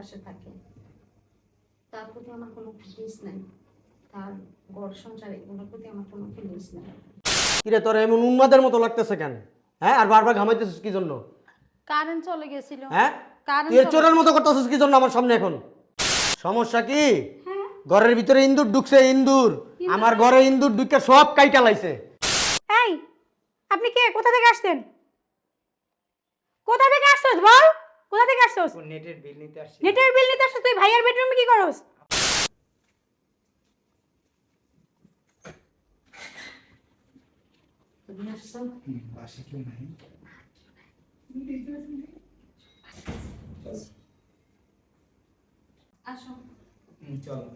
প্রবাসে থাকে। তার প্রতি আমার কোনো ফিলিংস নেই। তার গড় সংসার এগুলোর প্রতি আমার কোনো ফিলিংস নেই। কিরে তোর এমন উন্মাদের মতো লাগতেছে কেন? হ্যাঁ আর বারবার ঘামাইতেছিস কি জন্য? কারেন্ট চলে গেছিল। হ্যাঁ? কারেন্ট এর চোরের মতো করতেছিস কি জন্য আমার সামনে এখন? সমস্যা কি? ঘরের ভিতরে ইন্দুর ঢুকছে ইন্দুর। আমার ঘরে ইন্দুর ঢুকে সব কাইটা লাইছে। এই আপনি কে? কোথা থেকে আসছেন? কোথা থেকে আসছস বল? কোথা থেকে আসছস? ও নেটের বিল নিতে আসছি নেটের বিল নিতে আসছস? তুই ভাইয়ার বেডরুমে কি করস? আসছো কেউ নাই আসো চলো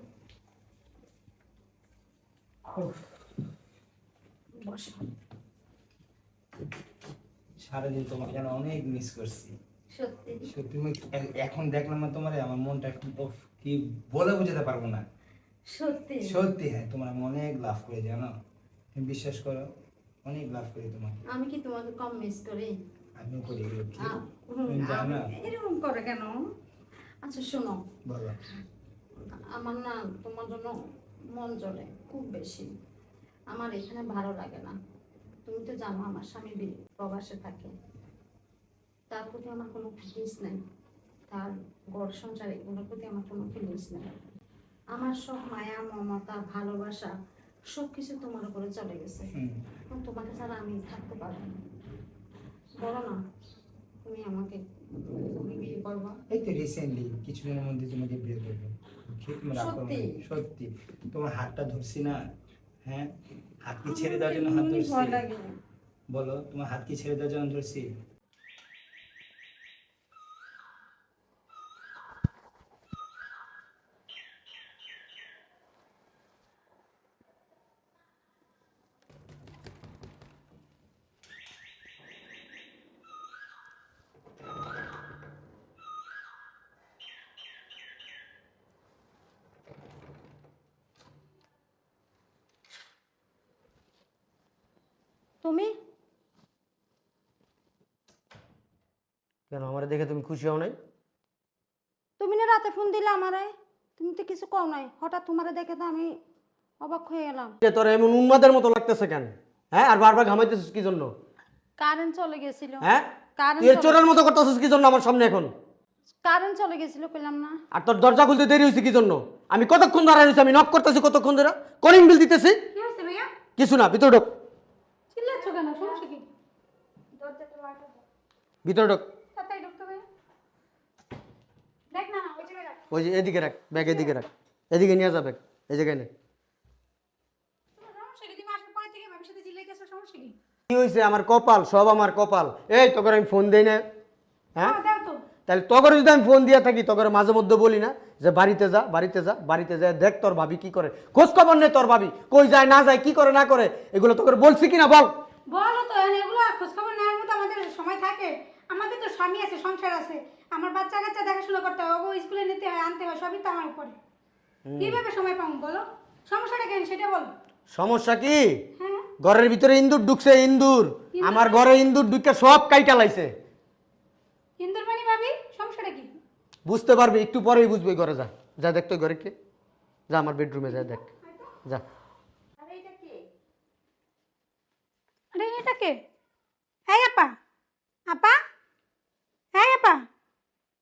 সারাদিন তোমাকে যেন অনেক মিস করছি। সত্যি। সত্যি এখন দেখলাম না তোমার আমার মনটা উফ, কি বলে বোঝাতে পারব না। সত্যি। সত্যি হ্যাঁ তোমার আমি অনেক লাভ করে জানো? তুমি বিশ্বাস করো অনেক লাভ করি তোমাকে। আমি কি তোমাকে কম মিস করি? আমিও করি? আমি- এরকম করে কেন? আচ্ছা শোনো। বলো। আমার না তোমার জন্য মন জ্বলে খুব বেশি। আমার এখানে ভালো লাগে না। তুমি তো জানো আমার স্বামী প্রবাসে থাকে। তার প্রতি আমার কোনো ফিলিংস নেই। তার গড় সংসার এগুলোর প্রতি আমার কোনো ফিলিংস নেই। আমার সব মায়া মমতা ভালোবাসা সব কিছু তোমার উপরে চলে গেছে। তোমাকে ছাড়া আমি থাকতে পারব না। বলো না তুমি আমাকে তুমি বিয়ে করবা? এই তো রিসেন্টলি কিছুদিনের মধ্যে তোমাকে বিয়ে করব। সত্যি? সত্যি। তোমার হাতটা ধরছি না হ্যাঁ? হাত কি ছেড়ে দেওয়ার জন্য হাত ধরছি? বলো তোমার হাত কি ছেড়ে দেওয়ার জন্য ধরছি? তুমি? কেন আমার দেখে তুমি খুশি হও নাই? তুমি না রাতে ফোন দিলে আমারে? তুমি তো কিছু কও নাই। হঠাৎ তোমারে দেখে তো আমি অবাক হয়ে গেলাম কিরে তোর এমন উন্মাদের মতো লাগতেছে কেন? হ্যাঁ আর বারবার ঘামাইতেছিস কি জন্য? কারেন্ট চলে গেছিল। হ্যাঁ? কারেন্ট তুই চোরের মতো করতেছিস কি জন্য আমার সামনে এখন? কারেন্ট চলে গেছিল কইলাম না। আর তোর দরজা খুলতে দেরি হয়েছে কি জন্য? আমি কতক্ষণ দাঁড়ায় রয়েছি আমি নক করতেছি কতক্ষণ ধরে? কলিং বিল দিতেছি? কি হয়েছে ভাইয়া? কিছু না ভিতরে ঢোক চিল্লাচ্ছ কেন সমস্যা কি ভিতরে ঢোক। না ওই যে এদিকে রাখ ব্যাগ এদিকে রাখ। এদিকে নিয়ে যা ব্যাগ এই জায়গায় নে। কি? হয়েছে আমার কপাল সব আমার কপাল। এই তোকে আমি ফোন দেই না। হ্যাঁ? হ্যাঁ তাহলে তোকে যদি আমি ফোন দিয়ে থাকি তোকে মাঝে মধ্যে বলি না যে বাড়িতে যা বাড়িতে যা বাড়িতে যা দেখ তোর ভাবি কি করে। খোঁজ খবর নেই তোর ভাবি কই যায় না যায় কি করে না করে। এগুলো তোকে বলছি কিনা বল। বলো তো এগুলো খোঁজখবর নেওয়ার মতো আমাদের সময় থাকে। আমাদের তো স্বামী আছে সংসার আছে। আমার বাচ্চা কাচ্চা দেখাশোনা করতে হয় ও স্কুলে নিতে হয় আনতে হয় সবই তো আমার উপরে। কীভাবে সময় পাবো বলো? সমস্যাটা কেন সেটা বলো। সমস্যা কি? হ্যাঁ। ঘরের ভিতরে ইন্দুর ঢুকছে ইন্দুর আমার ঘরে ইন্দুর ঢুকে সব কাইটা লাইছে। ইন্দুর মানে ভাবি সমস্যাটা কি? বুঝতে পারবি একটু পরেই বুঝবি ঘরে যা। যা দেখ তো ঘরে কে? যা আমার বেডরুমে যা দেখ। যা। আরে এটা কে? হ্যাঁ আপা। আপা হ্যাঁ আপা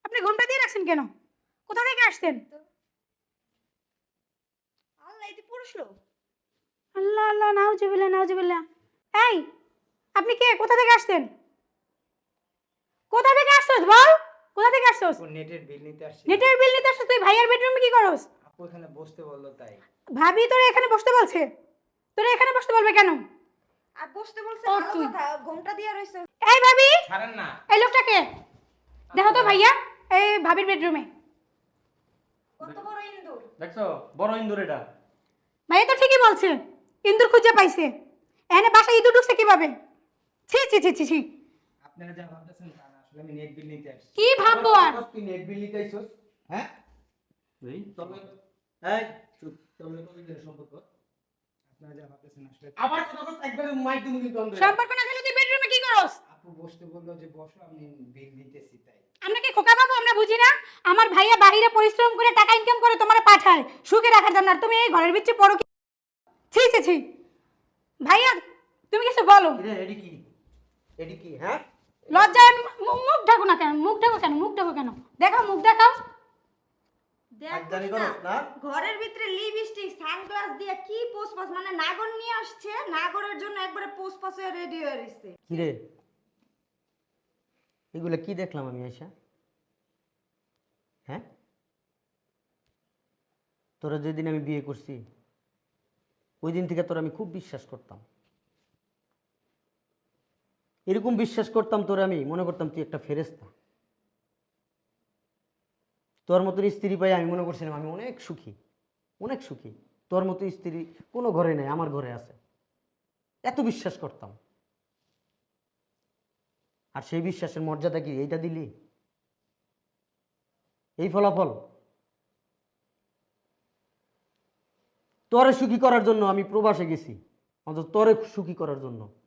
আপনি রাখছেন কেন? কোথা থেকে আসছেন? আল্লাহ এটি পুরুষ লোক। আল্লাহ আল্লাহ নাউজুবিল্লাহ নাউজুবিল্লাহ এই আপনি কে? কোথা থেকে আসছেন? কোথা থেকে আসছস বল? কোথা থেকে আসছস? নেটের বিল নিতে আসছি। নেটের বিল নিতে আসছস? তুই ভাইয়ার বেডরুমে কি করস? আপু এখানে বসতে বলল তাই। ভাবি তোরে এখানে বসতে বলছে। তোরে এখানে বসতে বলবে কেন? আর বসতে বলছে ভালো কথা ঘুমটা দিয়ে রইছে। এই ভাবি! ছাড়েন না। এই লোকটা কে? দেখো তো ভাইয়া। এই ভাবির বেডরুমে কত বড় ইন্দুর? দেখছ বড় ইন্দুর এটা। ভাইয়া তো ঠিকই বলছে। ইন্দুর খুঁজে পাইছে। এখানে বাসায় ইঁদুর ঢুকছে কীভাবে? ছি ছি ছি ছি ছি। আপনারা যা ভাবতেছেন তা না আসলে আমি নেট বিল নিতে আসছি। কি ভাববো আর? তুই নেট বিল নিতে আইছস হ্যাঁ? এই? তবে এই? চুপ তবে কবিদের সম্পর্ক। আপনারা যা ভাবতেছেন আসলে আবার কথা কথা একবার মাইক দিমু কিন্তু আমরা সম্পর্ক না থাকলে তুই বেডরুমে কি করস? আপু বসতে বলল যে বসো আমি বিল দিতেছি তাই। আমরা কি খোকা বাবু? আমরা বুঝি না। আমার ভাইয়া বাইরে পরিশ্রম করে টাকা ইনকাম করে তোমার পাঠায় সুখে রাখার জন্য। আর তুমি এই ঘরের ভিতরে পড়ো কি? ছি ছি ছি। ভাইয়া তুমি কিছু বলো। এডি কি? এডি কি হ্যাঁ? লজ্জায় মুখ ঢাকো না কেন? মুখ ঢাকো কেন? মুখ ঢাকো কেন? দেখাও মুখ দেখাও। ঘরের ভিতরে লিপস্টিক সানগ্লাস দিয়ে কি পোস পাস মানে নাগর নিয়ে আসছে নাগরের জন্য একবারে পোস পাস রেডি হয়ে রইছে কিরে? এগুলো কি দেখলাম আমি আয়সা হ্যাঁ? তোরা যেদিন আমি বিয়ে করছি ওই দিন থেকে তোরা আমি খুব বিশ্বাস করতাম। এরকম বিশ্বাস করতাম তোর আমি, মনে করতাম তুই একটা ফেরেস্তা তোর মতন স্ত্রী পাই আমি মনে করছিলাম আমি অনেক সুখী অনেক সুখী। তোর মতো স্ত্রী কোনো ঘরে নেই, আমার ঘরে আছে। এত বিশ্বাস করতাম। আর সেই বিশ্বাসের মর্যাদা কি? এইটা দিলি? এই ফলাফল? তরে সুখী করার জন্য আমি প্রবাসে গেছি। অন্তত তরে সুখী করার জন্য।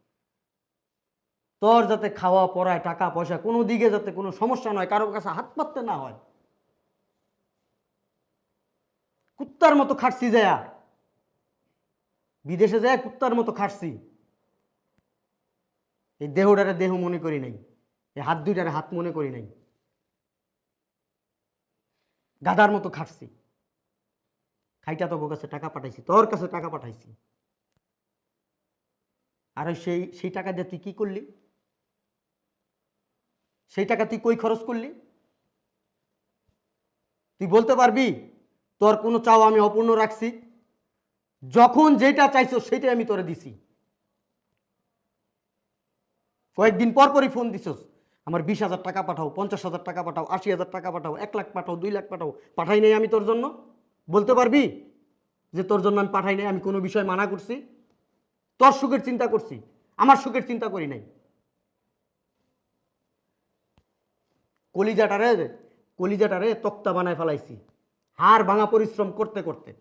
তোর যাতে খাওয়া, পড়ায় টাকা, পয়সা কোনো দিকে যাতে কোনো সমস্যা নয়, কারোর কাছে হাত পাততে না হয়। কুত্তার মতো খাটছি যায়া বিদেশে যায় কুত্তার মতো খাটছি। এই দেহটারে দেহ মনে করি নাই, এই হাত দুইটারে হাত মনে করি নাই। গাদার মতো খাটছি। খাইটা তোর কাছে টাকা পাঠাইছি, তোর কাছে টাকা পাঠাইছি। আর সেই সেই টাকা দিয়ে তুই কি করলি? সেই টাকা তুই কই খরচ করলি? তুই বলতে পারবি, তোর কোনো চাও আমি অপূর্ণ রাখছি। যখন যেটা চাইছো সেটাই আমি তোরে দিছি। কয়েকদিন পর পরই ফোন দিছস। আমার বিশ হাজার টাকা পাঠাও, পঞ্চাশ হাজার টাকা পাঠাও, আশি হাজার টাকা পাঠাও, এক লাখ পাঠাও, দুই লাখ পাঠাও, পাঠাই নাই আমি তোর জন্য? বলতে পারবি যে তোর জন্য আমি পাঠাই নাই, আমি কোনো বিষয় মানা করছি? তোর সুখের চিন্তা করছি, আমার সুখের চিন্তা করি নাই। কলিজাটারে কলিজাটারে তক্তা বানায় ফেলাইছি। হাড় ভাঙা পরিশ্রম করতে করতে।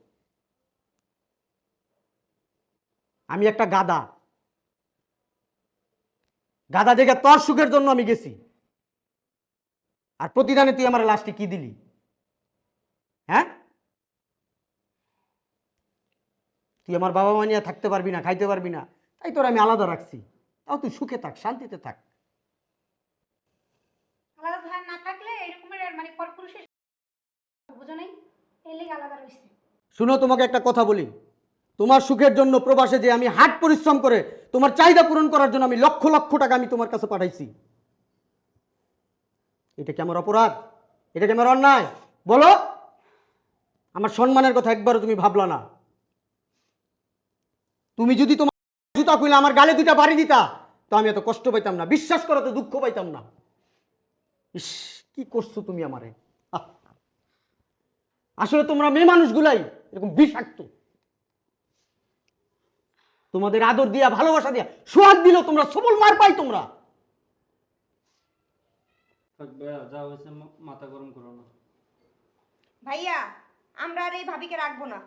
আমি একটা গাদা গাদা দেখে তোর সুখের জন্য আমি গেছি। আর প্রতিদানে তুই আমার লাস্টে কি দিলি? হ্যাঁ? তুই আমার বাবা মা নিয়ে থাকতে পারবি না খাইতে পারবি না। তাই তোর আমি আলাদা রাখছি। তাও তুই সুখে থাক শান্তিতে থাক। আলাদা না থাকলে এরকমের মানে পরপুরুষের বুঝো নাই? এই আলাদা রয়েছে। শুনো তোমাকে একটা কথা বলি। তোমার সুখের জন্য প্রবাসে যে আমি হাট পরিশ্রম করে তোমার চাহিদা পূরণ করার জন্য আমি লক্ষ লক্ষ টাকা আমি তোমার কাছে পাঠাইছি। এটা কি আমার অপরাধ? এটা কি আমার অন্যায়? বলো। আমার সম্মানের কথা একবারও তুমি ভাবলা না। তুমি যদি তোমার জুতা খুলে আমার গালে দুইটা বাড়ি দিতা, তো আমি এত কষ্ট পাইতাম না। বিশ্বাস করো তো দুঃখ পাইতাম না। ইস, কি করছ তুমি আমারে? আসলে তোমরা মেয়ে মানুষগুলাই এরকম বিষাক্ত। তোমাদের আদর দিয়া ভালোবাসা দিয়া সোহাগ দিলেও তোমরা সবল মার পাই তোমরা। যা হয়েছে মাথা গরম করো না। ভাইয়া আমরা আর এই ভাবিকে রাখব না।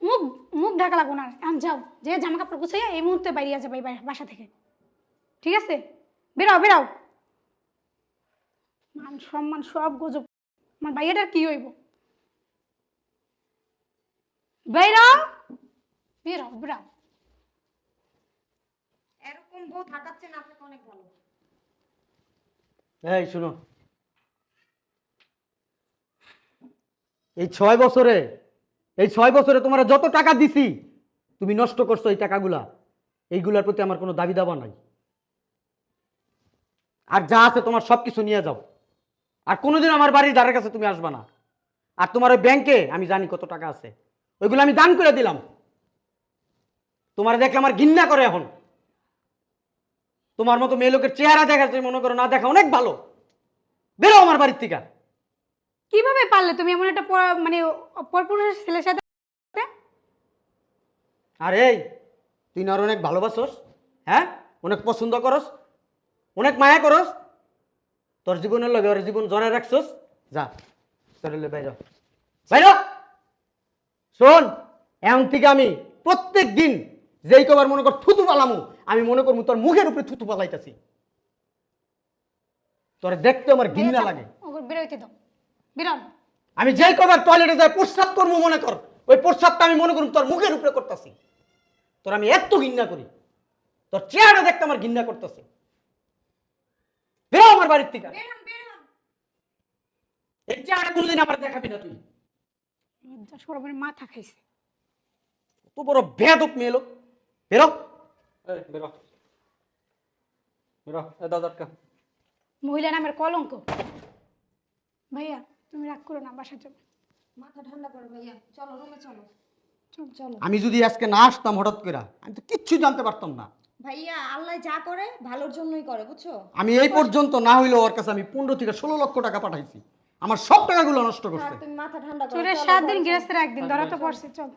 মুখ মুখ ঢাকা লাগবো না। এখন যাও যে জামা কাপড় গুছাইয়া এই মুহূর্তে বাইরে যাবে বাসা থেকে। ঠিক আছে? বেরাও বেরাও। মান সম্মান সব গজব। আমার ভাইয়াটার কি হইব? বেরাও। বেরাও বেরাও। এরকম বউ থাকাচ্ছে না আপনাকে অনেক ভালো। এই এই ছয় বছরে, এই ছয় বছরে তোমার যত টাকা দিছি, তুমি নষ্ট করছ এই টাকাগুলা। এইগুলার প্রতি আমার কোনো দাবি দাবা নাই। আর যা আছে তোমার সব কিছু নিয়ে যাও। আর কোনোদিন আমার বাড়ির ধারের কাছে তুমি আসবা না। আর তোমার ওই ব্যাংকে আমি জানি কত টাকা আছে। ওইগুলো আমি দান করে দিলাম। তোমার দেখলে আমার ঘৃণা করে এখন। তোমার মতো মেয়ে লোকের চেহারা দেখা তুমি মনে করো না দেখা অনেক ভালো। বেরো আমার বাড়ির থেকে। কীভাবে পারলে তুমি এমন একটা পর- মানে পরপুরুষের ছেলের সাথে? আর তুই না ওর অনেক ভালোবাসোস হ্যাঁ? অনেক পছন্দ করস অনেক মায়া করস। তোর জীবনের লগে ওর জীবন জনে রাখছস। যা তোর হলে বাইর হ। বাইর হ। শোন এমন থেকে আমি প্রত্যেক দিন যেই কবার মনে কর থুতু পালামু আমি মনে করব তোর মুখের উপরে থুতু পালাইতেছি। তোরে দেখতে আমার ঘৃণা লাগে। বেরোইতে দাও। বেরোন। আমি যেই কবার টয়লেটে যাই প্রস্রাব করব মনে কর। ওই প্রস্রাবটা আমি মনে করুন তোর মুখের উপরে করতেছি। তোর আমি এত ঘৃণা করি। তোর চেহারা দেখতে আমার ঘৃণা করতেছে। বেরো আমার বাড়ির থেকে। এই চেহারা কোনোদিন আমার দেখাবি না তুই। মাথা খাইছে। কত বড় বেয়াদক মেয়ে লোক। বেরো। বেরো বেরো এ দাদারকা মহিলা নামের কলঙ্ক। ভাইয়া তুমি রাগ করো না বাসা যাব মাথা ঠান্ডা করো ভাইয়া। চলো রুমে চলো। চল চলো। আমি যদি আজকে না আসতাম হঠাৎ করে আমি তো কিচ্ছু জানতে পারতাম না। ভাইয়া আল্লাহ যা করে ভালোর জন্যই করে বুঝছ? আমি এই পর্যন্ত না হইলেও ওর কাছে আমি পনেরো থেকে ষোলো লক্ষ টাকা পাঠাইছি। আমার সব টাকাগুলো নষ্ট করছে। তুমি মাথা ঠান্ডা করো চোরের সাত দিন। গৃহস্থের একদিন ধরা তো পড়ছে চল।